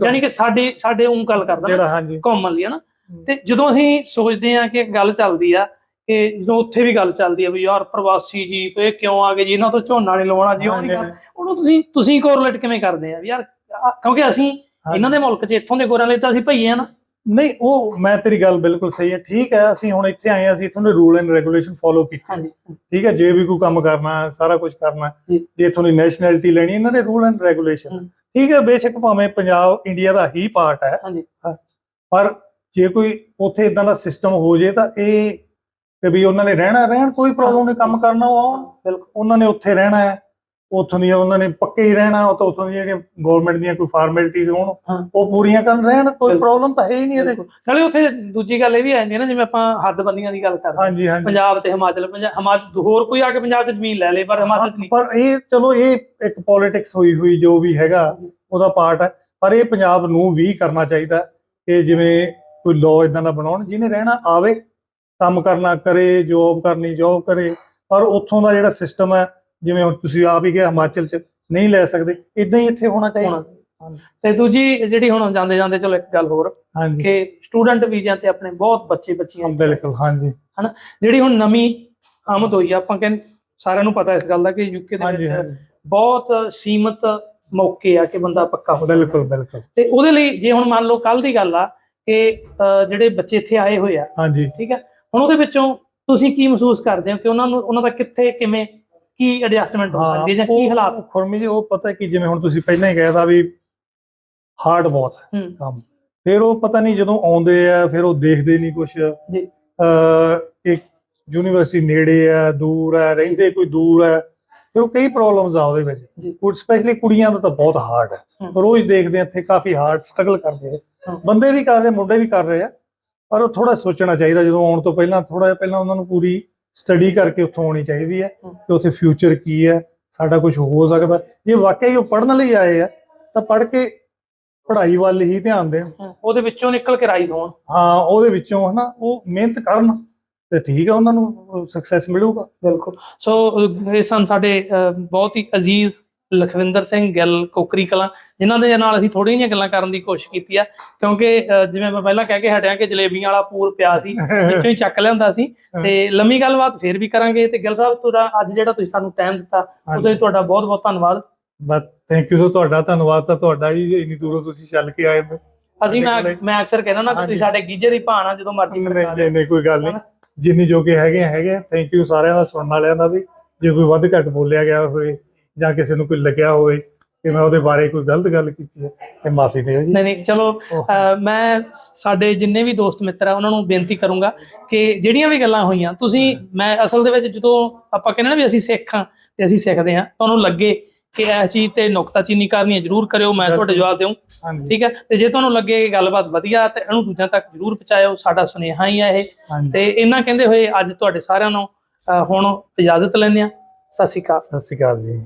ਯਾਨੀ ਕਿ ਸਾਡੇ ਸਾਡੇ ਉਹ ਗੱਲ ਕਰਦਾ ਨਾ, ਜਿਹੜਾ ਹਾਂਜੀ। ਘੁੰਮਣ ਲਈ ਹਨਾ? ਤੇ ਜਦੋਂ ਅਸੀਂ ਸੋਚਦੇ ਆ ਕਿ ਗੱਲ ਚੱਲਦੀ ਆ ਕਿ ਜਦੋਂ ਉੱਥੇ ਵੀ ਗੱਲ ਚੱਲਦੀ ਆ ਵੀ ਯਾਰ ਪ੍ਰਵਾਸੀ ਜੀ ਇਹ ਕਿਉਂ ਆ ਗਏ ਜੀ ਇਹਨਾਂ ਤੋਂ ਝੋਨਾ ਨਹੀਂ ਲਵਾਉਣਾ ਜੀ ਉਹ ਨਹੀਂ ਉਹਨੂੰ ਤੁਸੀਂ ਤੁਸੀਂ ਕੋਰਿਲੇਟ ਕਿਵੇਂ ਕਰਦੇ ਆ? ਵੀ ਯਾਰ ਆ- ਕਿਉਂਕਿ ਅਸੀਂ ਇਹਨਾਂ ਦੇ ਮੁਲਕ 'ਚ ਇੱਥੋਂ ਦੇ ਗੋਰਿਆਂ ਲਈ ਤਾਂ ਅਸੀਂ ਭਈਏ ਆ ਨਾ। ਨਹੀਂ ਉਹ ਮੈਂ ਤੇਰੀ ਗੱਲ ਬਿਲਕੁਲ ਸਹੀ ਹੈ ਠੀਕ ਹੈ ਅਸੀਂ ਹੁਣ ਇੱਥੇ ਆਏ ਹਾਂ ਅਸੀਂ ਇੱਥੋਂ ਦੇ ਰੂਲ ਐਂਡ ਰੈਗੂਲੇਸ਼ਨ ਫੋਲੋ ਕੀਤੇ ਠੀਕ ਹੈ ਜੇ ਵੀ ਕੋਈ ਕੰਮ ਕਰਨਾ ਹੈ ਸਾਰਾ ਕੁਝ ਕਰਨਾ ਹੈ ਜੀ। ਇੱਥੋਂ ਦੀ ਨੈਸ਼ਨੈਲਿਟੀ ਲੈਣੀ ਇਹਨਾਂ ਦੇ ਰੂਲ ਐਂਡ ਰੈਗੂਲੇਸ਼ਨ। ਠੀਕ ਹੈ ਬੇਸ਼ੱਕ ਭਾਵੇਂ ਪੰਜਾਬ ਇੰਡੀਆ ਦਾ ਹੀ ਪਾਰਟ ਹੈ ਹਾਂਜੀ। ਪਰ ਜੇ ਕੋਈ ਉੱਥੇ ਇਦਾਂ ਦਾ ਸਿਸਟਮ ਹੋ ਜੇ ਤਾਂ ਇਹ ਕਿ ਵੀ ਉਹਨਾਂ ਨੇ ਰਹਿਣਾ ਰਹਿਣ ਕੋਈ ਪ੍ਰੋਬਲਮ ਨਹੀਂ ਕੰਮ ਕਰਨਾ ਉਹ ਆਉਣ ਬਿਲਕੁਲ ਉਹਨਾਂ ਨੇ ਉੱਥੇ ਰਹਿਣਾ ਹੈ ਉੱਥੋਂ ਦੀਆਂ ਉਹਨਾਂ ਨੇ ਪੱਕੇ ਹੀ ਰਹਿਣਾ ਉਹ ਤਾਂ ਉੱਥੋਂ ਦੀਆਂ ਜਿਹੜੀਆਂ ਗਵਰਨਮੈਂਟ ਦੀਆਂ ਕੋਈ ਫਾਰਮੈਲਿਟੀਜ਼ ਹੋਣ। ਉਹ ਪੂਰੀਆਂ ਕਰਨ ਰਹਿਣ ਕੋਈ। ਪ੍ਰੋਬਲਮ ਤਾਂ ਹੈ ਹੀ ਨਹੀਂ ਇਹਦੇ। ਨਾਲੇ ਉੱਥੇ ਦੂਜੀ ਗੱਲ ਇਹ ਵੀ ਆ ਜਾਂਦੀ ਹੈ ਨਾ ਜਿਵੇਂ ਆਪਾਂ ਹੱਦਬੰਦੀਆਂ ਦੀ ਗੱਲ ਕਰਦੇ ਹਾਂ। ਹਾਂਜੀ ਹਾਂਜੀ ਪੰਜਾਬ ਤੇ ਹਿਮਾਚਲ ਪੰਜਾਬ ਹਿਮਾਚਲ ਹੋਰ ਕੋਈ ਆ ਕੇ ਪੰਜਾਬ 'ਚ ਜ਼ਮੀਨ ਲੈ ਲੇ ਪਰ ਹਿਮਾਚਲ 'ਚ ਨਹੀਂ ਪਰ ਇਹ ਚਲੋ ਇਹ ਇੱਕ ਪੋਲਿਟਿਕਸ ਹੋਈ ਹੋਈ ਜੋ ਵੀ ਹੈਗਾ ਉਹਦਾ ਪਾਰਟ ਹੈ ਪਰ ਇਹ ਪੰਜਾਬ ਨੂੰ ਵੀ ਕਰਨਾ ਚਾਹੀਦਾ ਕਿ ਜਿਵੇਂ ਕੋਈ ਲਾਅ ਇਦਾਂ ਦਾ ਬਣਾਉਣ ਜਿਹਨੇ ਰਹਿਣਾ ਆਵੇ ਕੰਮ ਕਰਨਾ ਕਰੇ ਜੋਬ ਕਰਨੀ ਜੋਬ ਕਰੇ ਪਰ ਉੱਥੋਂ ਦਾ ਜਿਹੜਾ ਸਿਸਟਮ ਹੈ ਜਿਵੇਂ ਹੁਣ ਤੁਸੀਂ ਆਪ ਹੀ ਕਿਹਾ ਹਿਮਾਚਲ 'ਚ ਨਹੀਂ ਲੈ ਸਕਦੇ ਇਦਾਂ ਹੀ ਇੱਥੇ ਹੋਣਾ ਚਾਹੀਦਾ। ਤੇ ਦੂਜੀ ਜਿਹੜੀ ਹੁਣ ਜਾਂਦੇ ਜਾਂਦੇ ਚਲੋ ਇੱਕ ਗੱਲ ਹੋਰ ਕਿ ਸਟੂਡੈਂਟ ਵੀਜ਼ਿਆਂ ਤੇ ਆਪਣੇ ਬਹੁਤ ਬੱਚੇ ਬੱਚੀਆਂ ਬਿਲਕੁਲ ਹਾਂਜੀ। ਜਿਹੜੀ ਹੁਣ ਨਵੀਂ ਆਮਦ ਹੋਈ ਆ ਆਪਾਂ ਕਹਿੰਦੇ ਸਾਰਿਆਂ ਨੂੰ ਪਤਾ ਇਸ ਗੱਲ ਦਾ ਕਿ ਯੂਕੇ ਦੇ ਵਿੱਚ ਬਹੁਤ ਸੀਮਤ ਮੌਕੇ ਆ ਕਿ ਬੰਦਾ ਪੱਕਾ ਹੋ ਬਿਲਕੁਲ ਬਿਲਕੁਲ। ਤੇ ਉਹਦੇ ਲਈ ਜੇ ਹੁਣ ਮੰਨ ਲਓ ਕੱਲ ਦੀ ਗੱਲ ਆ ਕਿ ਜਿਹੜੇ ਬੱਚੇ ਇੱਥੇ ਆਏ ਹੋਏ ਆ ਹਾਂਜੀ। ਠੀਕ ਹੈ ਹੁਣ ਉਹਦੇ ਵਿੱਚੋਂ ਤੁਸੀਂ ਕੀ ਮਹਿਸੂਸ ਕਰਦੇ ਹੋ ਕਿ ਉਹਨਾਂ ਨੂੰ ਉਹਨਾਂ ਦਾ ਕਿੱਥੇ ਕਿਵੇਂ ਕੀ ਐਡਜਸਟਮੈਂਟ ਹੋ ਸਕਦੀ ਹੈ ਜਾਂ ਕੀ ਹਾਲਾਤ ਖੁਰਮੀ ਜੀ ਉਹ ਪਤਾ ਕਿ ਜਿਵੇਂ ਹੁਣ ਤੁਸੀਂ ਪਹਿਲਾਂ ਹੀ ਕਹਿਤਾ ਵੀ ਹਾਰਡ ਬਹੁਤ ਹੈ ਕੰਮ ਫਿਰ ਉਹ ਪਤਾ ਨਹੀਂ ਜਦੋਂ ਆਉਂਦੇ ਆ ਫਿਰ ਉਹ ਦੇਖਦੇ ਨਹੀਂ ਕੁਝ ਜੀ। ਅ ਇੱਕ ਯੂਨੀਵਰਸਿਟੀ ਨੇੜੇ ਆ ਦੂਰ ਆ ਰਹਿੰਦੇ ਕੋਈ ਦੂਰ ਆ ਫਿਰ ਉਹ ਕਈ ਪ੍ਰੋਬਲਮਸ ਆ ਉਹਦੇ ਵਿੱਚ। ਕੁਝ ਸਪੈਸ਼ਲੀ ਕੁੜੀਆਂ ਦਾ ਤਾਂ ਬਹੁਤ ਹਾਰਡ ਹੈ। ਰੋਜ਼ ਦੇਖਦੇ ਆ ਇੱਥੇ ਕਾਫੀ ਹਾਰਡ ਸਟਰਗਲ ਕਰਦੇ ਆ। ਬੰਦੇ ਵੀ ਕਰ ਰਹੇ ਮੁੰਡੇ ਵੀ ਕਰ ਰਹੇ ਆ ਪਰ ਉਹ ਥੋੜਾ ਸੋਚਣਾ ਚਾਹੀਦਾ ਜਦੋਂ ਆਉਣ ਤੋਂ ਪਹਿਲਾਂ ਥੋੜਾ ਜਿਹਾ ਪਹਿਲਾਂ ਉਹਨਾਂ ਨੂੰ ਪੂਰੀ ਸਟੱਡੀ ਕਰਕੇ ਉੱਥੋਂ ਆਉਣੀ ਚਾਹੀਦੀ ਹੈ। ਕਿ ਉੱਥੇ ਫਿਊਚਰ ਕੀ ਹੈ ਸਾਡਾ ਕੁਝ ਹੋ ਸਕਦਾ। ਜੇ ਵਾਕਈ ਉਹ ਪੜ੍ਹਨ ਲਈ ਆਏ ਆ ਤਾਂ ਪੜ੍ਹ ਕੇ ਪੜ੍ਹਾਈ ਵੱਲ ਹੀ ਧਿਆਨ ਦੇਣ। ਉਹਦੇ ਵਿੱਚੋਂ ਨਿਕਲ ਕੇ ਰਾਈਜ਼ ਹੋਣ। ਹਾਂ ਉਹਦੇ ਵਿੱਚੋਂ ਹਨਾ ਉਹ ਮਿਹਨਤ ਕਰਨ ਤੇ ਠੀਕ ਹੈ ਉਹਨਾਂ ਨੂੰ ਸਕਸੈਸ ਮਿਲੂਗਾ। ਬਿਲਕੁਲ। ਸੋ ਇਹ ਸਨ ਸਾਡੇ ਬਹੁਤ ਹੀ ਅਜ਼ੀਜ਼ ਲਖਵਿੰਦਰ ਸਿੰਘ ਗਿੱਲ ਕੋਕਰੀ ਕਲਾਂ ਜਿਨ੍ਹਾਂ ਦੇ ਨਾਲ ਅਸੀਂ ਥੋੜ੍ਹੀਆਂ ਜਿਹੀਆਂ ਗੱਲਾਂ ਕਰਨ ਦੀ ਕੋਸ਼ਿਸ਼ ਕੀਤੀ ਆ ਕਿਉਂਕਿ ਜਿਵੇਂ ਮੈਂ ਪਹਿਲਾਂ ਕਹਿ ਕੇ ਹਟਿਆ ਕਿ ਜਲੇਬੀਆਂ ਵਾਲਾ ਪੂਰ ਪਿਆ ਸੀ ਵਿੱਚੋਂ ਹੀ ਚੱਕ ਲਿਆਂਦਾ ਸੀ ਤੇ ਲੰਮੀ ਗੱਲਬਾਤ ਫੇਰ ਵੀ ਕਰਾਂਗੇ ਤੇ ਗਿੱਲ ਸਾਹਿਬ ਤੁਹਾਡਾ ਅੱਜ ਜਿਹੜਾ ਤੁਸੀਂ ਸਾਨੂੰ ਟਾਈਮ ਦਿੱਤਾ ਉਹਦੇ ਲਈ ਤੁਹਾਡਾ ਬਹੁਤ ਬਹੁਤ ਧੰਨਵਾਦ। ਬਸ ਥੈਂਕ ਯੂ ਸੋ ਤੁਹਾਡਾ ਧੰਨਵਾਦ ਤਾਂ ਤੁਹਾਡਾ ਹੀ ਇੰਨੀ ਦੂਰੋਂ ਤੁਸੀਂ ਚੱਲ ਕੇ ਆਏ। ਅਸੀਂ ਮੈਂ ਮੈਂ ਅਕਸਰ ਕਹਿੰਦਾ ਨਾ ਤੁਸੀਂ। ਸਾਡੇ ਗੀਜੇ ਦੀ ਭਾਣ ਜਦੋਂ ਮਰਜ਼ੀ ਮਿਲਦਾ ਨਹੀਂ ਨਹੀਂ ਕੋਈ ਗੱਲ ਨਹੀਂ। ਜਿੰਨੀ ਜੋਗੇ ਹੈਗੇ ਹੈਗੇ ਥੈਂਕ ਯੂ ਸਾਰਿਆਂ ਦਾ ਸੁਣਨ ਵਾਲਿਆਂ ਦਾ ਵੀ। ਜੇ ਕੋਈ ਵੱਧ ਘੱਟ ਬੋਲਿਆ ਗਿਆ ਹੋਵੇ ਜਾਂ ਕਿਸੇ ਨੂੰ ਕੋਈ ਲੱਗਿਆ ਹੋਵੇ ਕਿ ਮੈਂ ਉਹਦੇ ਬਾਰੇ ਕੋਈ ਗਲਤ ਗੱਲ ਕੀਤੀ ਹੈ ਤੇ ਮਾਫੀ ਦਿਓ ਜੀ। ਨਹੀਂ ਨਹੀਂ ਚਲੋ ਅਹ ਮੈਂ ਸਾਡੇ ਜਿੰਨੇ ਵੀ ਦੋਸਤ ਮਿੱਤਰ ਆ ਉਹਨਾਂ ਨੂੰ ਬੇਨਤੀ ਕਰੂੰਗਾ ਕਿ ਜਿਹੜੀਆਂ ਵੀ ਗੱਲਾਂ ਹੋਈਆਂ ਤੁਸੀਂ ਮੈਂ ਅਸਲ ਦੇ ਵਿੱਚ ਜਦੋਂ ਆਪਾਂ ਕਹਿੰਦੇ ਨਾ ਵੀ ਅਸੀਂ ਸਿੱਖ ਹਾਂ ਤੇ ਅਸੀਂ ਸਿੱਖਦੇ ਹਾਂ ਤੁਹਾਨੂੰ ਲੱਗੇ ਕਿ ਇਹ ਚੀਜ਼ ਤੇ ਨੁਕਤਾਚੀਨੀ ਕਰਨੀ ਹੈ ਜਰੂਰ ਕਰਿਓ ਮੈਂ ਤੁਹਾਡੇ ਜਵਾਬ ਦੇਵਾਂ ਹਾਂਜੀ। ਠੀਕ ਹੈ? ਤੇ ਜੇ ਤੁਹਾਨੂੰ ਲੱਗੇ ਕਿ ਗੱਲਬਾਤ ਵਧੀਆ ਤੇ ਇਹਨੂੰ ਦੂਜਿਆਂ ਤੱਕ ਜਰੂਰ ਪਹੁੰਚਾਇਓ ਸਾਡਾ ਸੁਨੇਹਾ ਹੀ ਹੈ ਇਹ। ਹਾਂਜੀ। ਤੇ ਇਹਨਾਂ ਕਹਿੰਦੇ ਹੋਏ ਅੱਜ ਤੁਹਾਡੇ ਸਾਰਿਆਂ ਨੂੰ ਅਹ ਹੁਣ ਇਜਾਜ਼ਤ ਲੈਂਦੇ ਆ ਸਤਿ ਸ਼੍ਰੀ ਅਕਾਲ। ਸਤਿ ਸ਼੍ਰੀ ਅਕਾਲ ਜੀ।